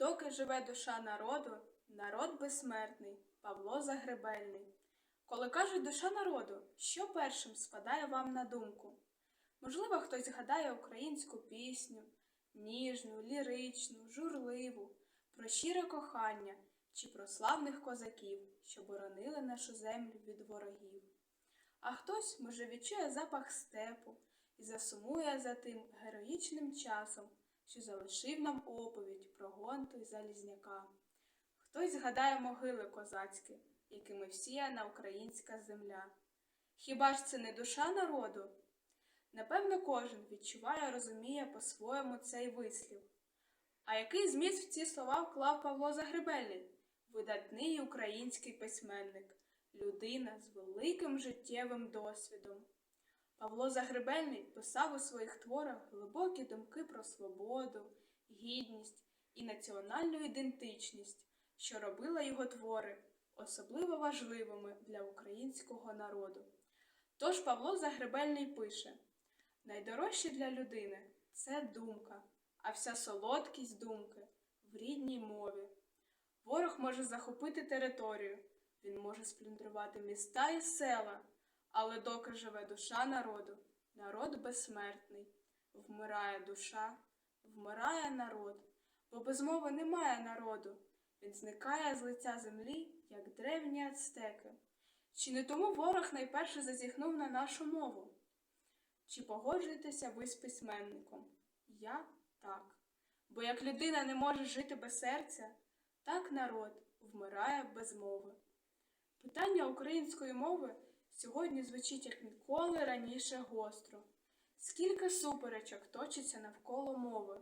Доки живе душа народу, народ безсмертний, Павло Загребельний. Коли кажуть душа народу, що першим спадає вам на думку? Можливо, хтось згадає українську пісню, ніжну, ліричну, журливу, про щире кохання чи про славних козаків, що боронили нашу землю від ворогів. А хтось, може, відчує запах степу і засумує за тим героїчним часом, що залишив нам оповідь про гонту й залізняка. Хтось згадає могили козацькі, якими всіяна українська земля. Хіба ж це не душа народу? Напевно, кожен відчуває, розуміє по-своєму цей вислів. А який зміст в ці слова вклав Павло Загребельний, видатний український письменник, людина з великим життєвим досвідом. Павло Загребельний писав у своїх творах глибокі думки про свободу, гідність і національну ідентичність, що робила його твори особливо важливими для українського народу. Тож Павло Загребельний пише: найдорожче для людини це думка, а вся солодкість думки в рідній мові. Ворог може захопити територію, він може сплюндрувати міста і села, але доки живе душа народу, народ безсмертний, вмирає душа, вмирає народ, бо без мови немає народу. Він зникає з лиця землі, як древні ацтеки. Чи не тому ворог найперше зазіхнув на нашу мову? Чи погоджуєтеся ви з письменником? Я так. Бо як людина не може жити без серця, так народ вмирає без мови. Питання української мови сьогодні звучить як ніколи раніше гостро. Скільки суперечок точиться навколо мови.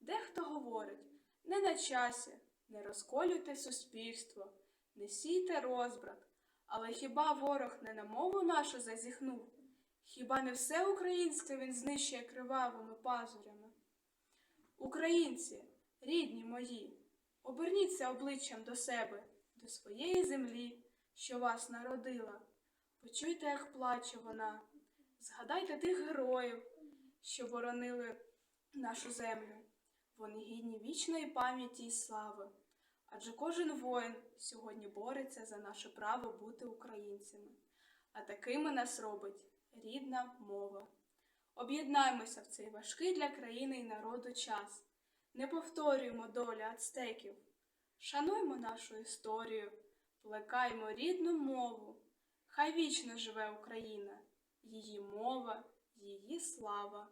Дехто говорить не на часі, не розколюйте суспільство, не сійте розбрат. Але хіба ворог не на мову нашу зазіхнув? Хіба не все українське він знищує кривавими пазурями? Українці, рідні мої, оберніться обличчям до себе, до своєї землі, що вас народила. Почуйте, як плаче вона, згадайте тих героїв, що боронили нашу землю. Вони гідні вічної пам'яті і слави. Адже кожен воїн сьогодні бореться за наше право бути українцями, а такими нас робить рідна мова. Об'єднаймося в цей важкий для країни і народу час. Не повторюємо долі ацтеків. Шануймо нашу історію, плекаймо рідну мову. Хай вічно живе Україна, її мова, її слава.